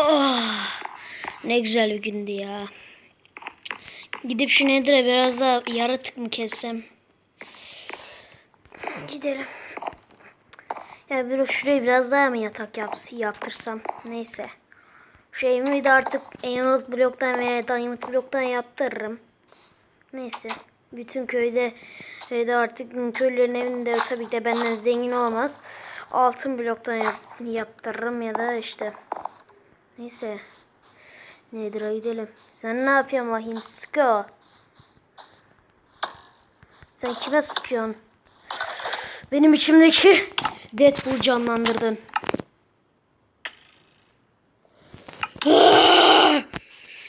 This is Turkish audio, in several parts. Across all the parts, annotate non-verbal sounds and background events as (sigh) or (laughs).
Oh, ne güzel bir gündü ya. Gidip şu Nether'e biraz daha yaratık mı kessem? Gidelim. Ya bir şuraya biraz daha mı yatak yaps yaptırsam? Neyse. Şu evimi de artık Emerald bloktan veya Diamond bloktan yaptırırım. Neyse. Bütün köyde köyde artık köylülerin evinde tabii ki de benden zengin olmaz. Altın bloktan yap, yaptırırım ya da işte. Neyse. Nedir gidelim. Sen ne yapıyorsun vahim? Sıkı. Sen kime sıkıyorsun? Benim içimdeki Deadpool canlandırdın.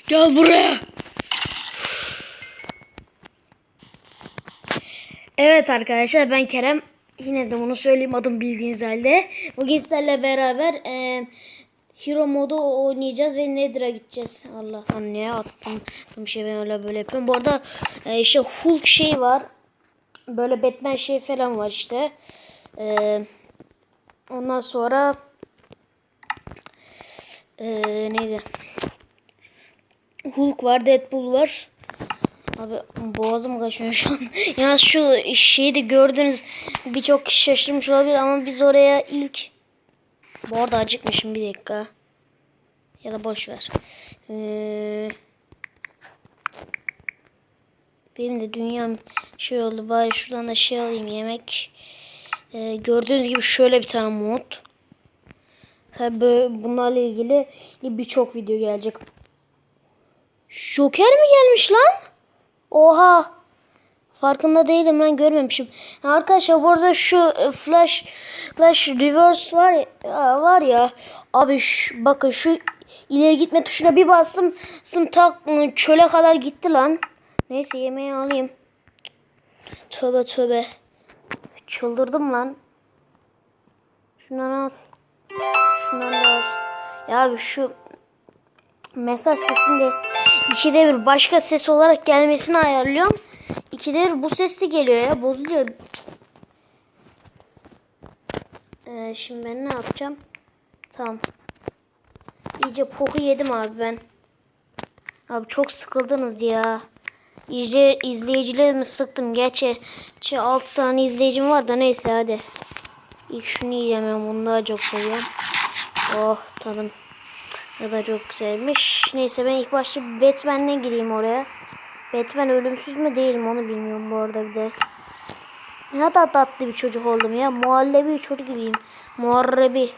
Gel buraya. Evet arkadaşlar ben Kerem. Yine de bunu söyleyeyim adım bildiğiniz halde. Bugün sizlerle beraber e, Hero modu oynayacağız ve Nether'a gideceğiz. Allah anneye attım. Bir şey ben öyle böyle yapıyorum. Bu arada e, işte Hulk şey var. Böyle Batman şey falan var işte. E, ondan sonra e, neydi? Hulk var, Deadpool var. Abi boğazım kaçıyor şu an. (laughs) ya şu şeyi de gördünüz birçok kişi şaşırmış olabilir ama biz oraya ilk bu arada acıkmışım bir dakika. Ya da boş ver. Ee, benim de dünyam şey oldu. Bari şuradan da şey alayım yemek. Ee, gördüğünüz gibi şöyle bir tane mod. Tabi bunlarla ilgili birçok video gelecek. Joker mi gelmiş lan? Oha. Farkında değilim lan görmemişim. Arkadaşlar bu arada şu e, flash flash reverse var ya, var ya. Abi şu, bakın şu ileri gitme tuşuna bir bastım. Sım tak çöle kadar gitti lan. Neyse yemeği alayım. Tövbe tövbe. Çıldırdım lan. Şundan al. Şundan da al. Ya abi şu mesaj sesinde ikide bir başka ses olarak gelmesini ayarlıyorum. İkide bir bu sesli geliyor ya bozuluyor. Ee, şimdi ben ne yapacağım? Tamam. İyice poku yedim abi ben. Abi çok sıkıldınız ya. İzle, izleyicilerimi sıktım. Gerçi, gerçi 6 tane izleyicim var da neyse hadi. İlk şunu yiyeceğim ben bunu daha çok seviyorum. Oh tadım. Ya da çok güzelmiş. Neyse ben ilk başta Batman'le gireyim oraya. Batman ölümsüz mü değil mi onu bilmiyorum bu arada bir de. Ne da tatlı bir çocuk oldum ya. Muhallebi çocuk gibiyim. Muharrebi.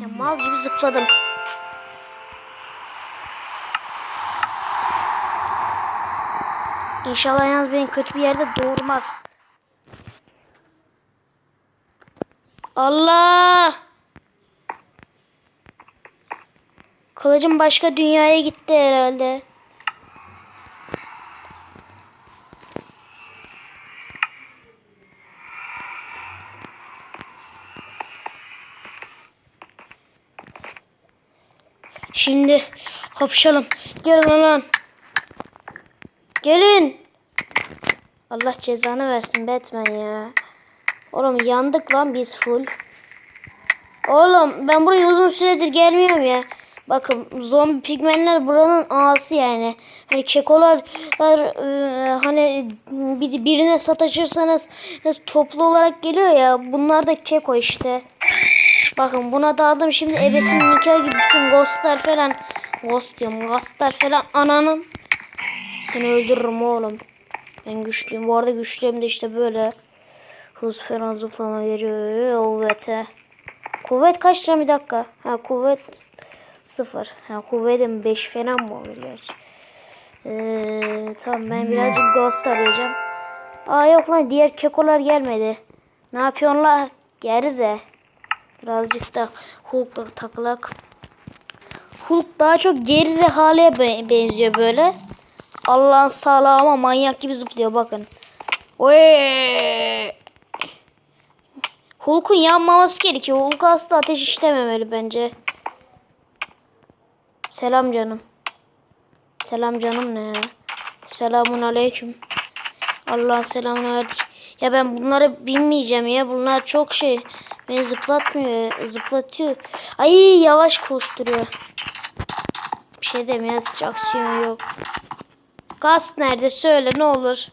Ya mal gibi zıpladım. İnşallah yalnız beni kötü bir yerde doğurmaz. Allah! Kılıcım başka dünyaya gitti herhalde. Şimdi kapışalım. Gelin lan. Gelin. Allah cezanı versin Batman ya. Oğlum yandık lan biz full. Oğlum ben buraya uzun süredir gelmiyorum ya. Bakın zombi pigmenler buranın ağası yani. Hani kekolar e, hani bir, birine sataşırsanız toplu olarak geliyor ya. Bunlar da keko işte. Bakın buna da aldım şimdi ebesinin nikahı gibi bütün ghostlar falan. Ghost diyorum ghostlar falan ananın. Seni öldürürüm oğlum. Ben güçlüyüm. Bu arada güçlüyüm de işte böyle. Hız falan zıplama geliyor. Kuvvete. Kuvvet kaç lira bir dakika? Ha kuvvet sıfır. Ha kuvvetim 5 falan mı oluyor? Ee, tamam ben birazcık ghost arayacağım. Aa yok lan diğer kekolar gelmedi. Ne yapıyorsun la? Gerize. Birazcık da Hulk'la takılak. Hulk daha çok gerizekalıya be benziyor böyle. Allah'ın sağlığı ama manyak gibi zıplıyor bakın. Oy. Hulk'un yanmaması gerekiyor. Hulk asla ateş işlememeli bence. Selam canım. Selam canım ne ya? Selamun aleyküm. Allah'ın selamını verdik. Ya ben bunları bilmeyeceğim ya. Bunlar çok şey. Beni zıplatmıyor. Zıplatıyor. Ay yavaş koşturuyor. Bir şey demiyor. Hiç aksiyon yok. Gaz nerede? Söyle ne olur.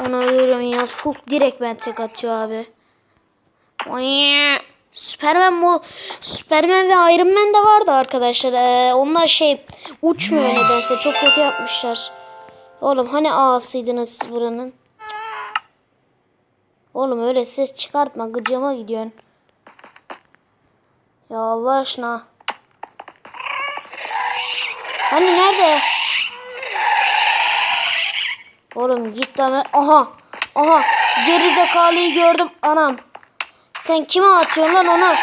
Ona ölüyorum ya. Hulk direkt ben tek atıyor abi. Superman mu? Superman ve Iron Man de vardı arkadaşlar. Ee, onlar şey uçmuyor nedense. Çok kötü yapmışlar. Oğlum hani ağasıydınız siz buranın? Oğlum öyle ses çıkartma. Gıcıma gidiyorsun. Ya Allah aşkına. Hani nerede? Oğlum git lan. Aha. Aha. Geri zekalıyı gördüm. Anam. Sen kime atıyorsun lan ona?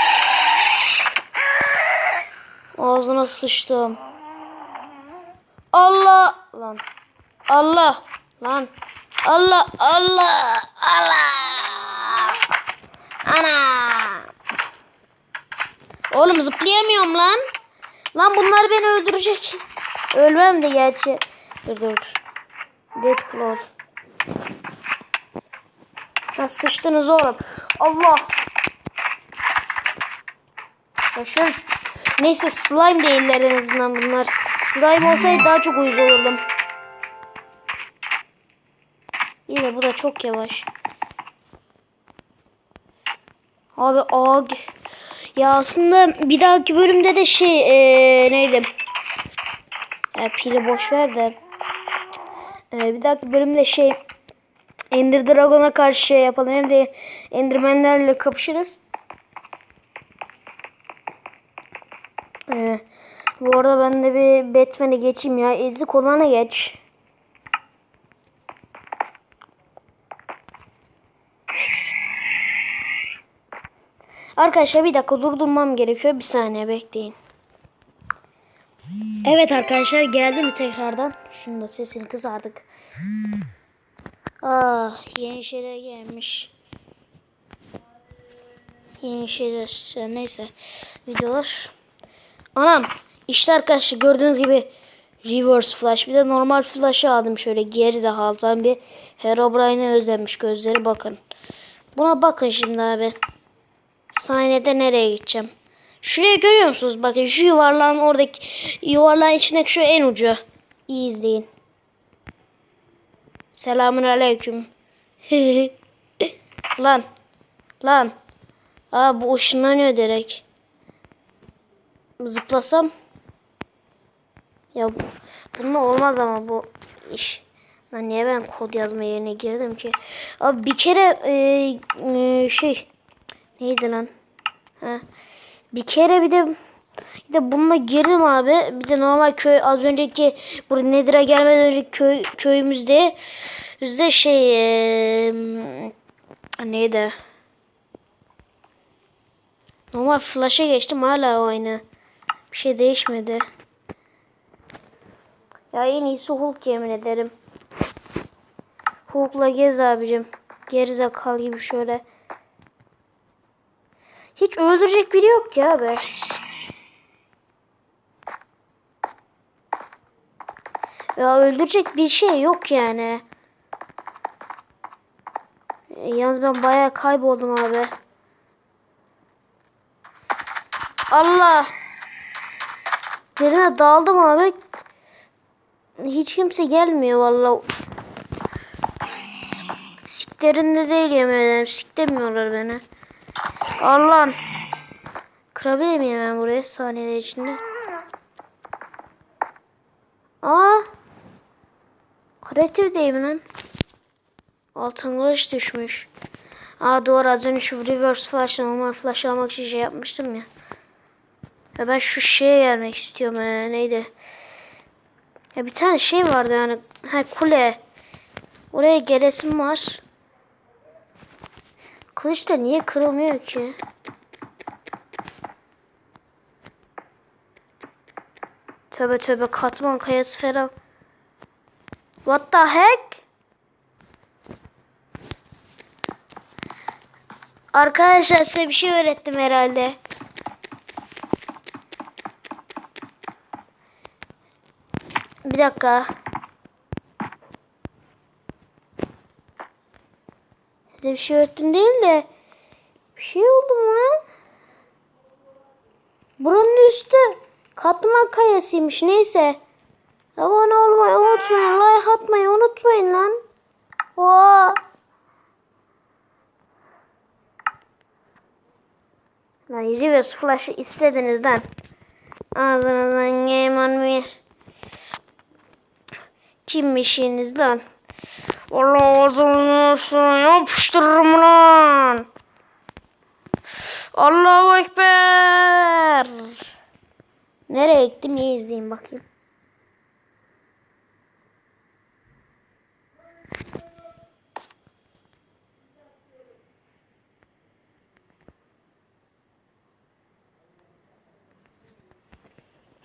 Ağzına sıçtım. Allah. Lan. Allah. Lan. Allah. Allah. Allah. Ana. Oğlum zıplayamıyorum lan. Lan bunlar beni öldürecek. Ölmem de gerçi. Dur dur. Deadpool. Ha sıçtınız oğlum. Allah. Başım. Neyse slime değiller en azından bunlar. Slime olsaydı daha çok uyuz olurdum. Yine bu da çok yavaş. Abi ag. Ya aslında bir dahaki bölümde de şey ee, neydi? Ya pili boş ver de. Ee, bir dahaki bölümde şey Ender Dragon'a karşı şey yapalım. Hem de Enderman'lerle kapışırız. Ee, bu arada ben de bir Batman'e geçeyim ya. Ezik olana geç. Arkadaşlar bir dakika durdurmam gerekiyor. Bir saniye bekleyin. Evet arkadaşlar geldi mi tekrardan? Şunu da sesini kısardık. Ah yeni şeyler gelmiş. Yeni şeyler neyse videolar. Anam işte arkadaşlar gördüğünüz gibi reverse flash bir de normal flash'ı aldım şöyle geri de haltan bir Herobrine'e özenmiş gözleri bakın. Buna bakın şimdi abi. Sahnede nereye gideceğim? Şuraya görüyor musunuz? Bakın şu yuvarlağın oradaki yuvarlağın içindeki şu en ucu. İyi izleyin. Selamun aleyküm. (laughs) lan. Lan. Aa bu ışınlanıyor direkt. Zıplasam. Ya bununla olmaz ama bu iş. Lan niye ben kod yazma yerine girdim ki? Abi bir kere e, e, şey neydi lan? Ha. Bir kere bir de bir de bununla girdim abi. Bir de normal köy az önceki bu Nedir'e gelmeden önceki köy köyümüzde bizde şey e, neydi? Normal flash'a geçtim hala aynı. Bir şey değişmedi. Ya en iyisi Hulk yemin ederim. Hulk'la gez abicim. Gerizekalı gibi şöyle. Hiç öldürecek biri yok ya be. Ya öldürecek bir şey yok yani. Yalnız ben bayağı kayboldum abi. Allah. Derine daldım abi. Hiç kimse gelmiyor vallahi. Siklerinde değil yemin ederim. Siklemiyorlar beni. Allah'ım. Kırabilir miyim ben buraya saniyeler içinde? Aa. Kreatif değil mi lan? Altın kılıç düşmüş. Aa doğru az önce şu reverse flash normal flash almak için şey yapmıştım ya. Ya ben şu şeye gelmek istiyorum ya. Neydi? Ya bir tane şey vardı yani. Ha kule. Oraya gelesim var. Kılıç da niye kırılmıyor ki? Tövbe tövbe katman kayası falan. What the heck? Arkadaşlar size bir şey öğrettim herhalde. Bir dakika. Size bir şey öğrettim değil de Bir şey oldu mu? Buranın üstü katman kayasıymış neyse. Abone olmayı unutmayın. Like atmayı unutmayın lan. Oha. Lan reverse flash'ı istediniz lan. Ağzınızdan yeman bir. Kimmişsiniz lan? Allah ağzını yapıştırırım lan. Allahu Ekber. Nereye gittim iyi izleyin bakayım.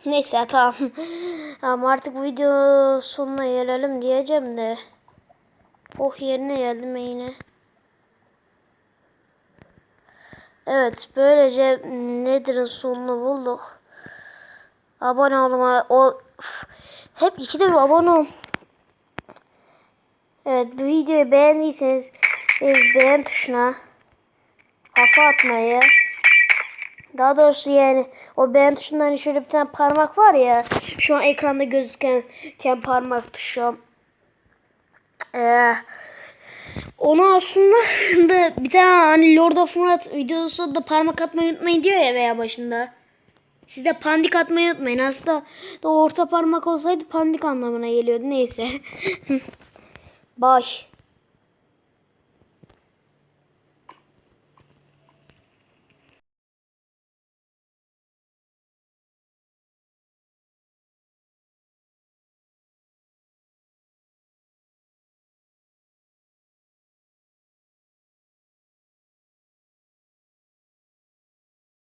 Neyse tamam. (laughs) Ama artık video sonuna gelelim diyeceğim de. Oh yerine geldim yine. Evet böylece Nether'ın sonunu bulduk. Abone olma o hep iki de abone ol. Evet bu videoyu beğendiyseniz e, beğen tuşuna kafa atmayı daha doğrusu yani o beğen tuşundan hani şöyle bir tane parmak var ya şu an ekranda gözüken ken parmak tuşu. Ee, onu aslında (laughs) da bir tane hani Lord of Murat videosu da parmak atmayı unutmayın diyor ya veya başında. Siz de pandik atmayı unutmayın. Aslında da orta parmak olsaydı pandik anlamına geliyordu. Neyse. (laughs) Bye.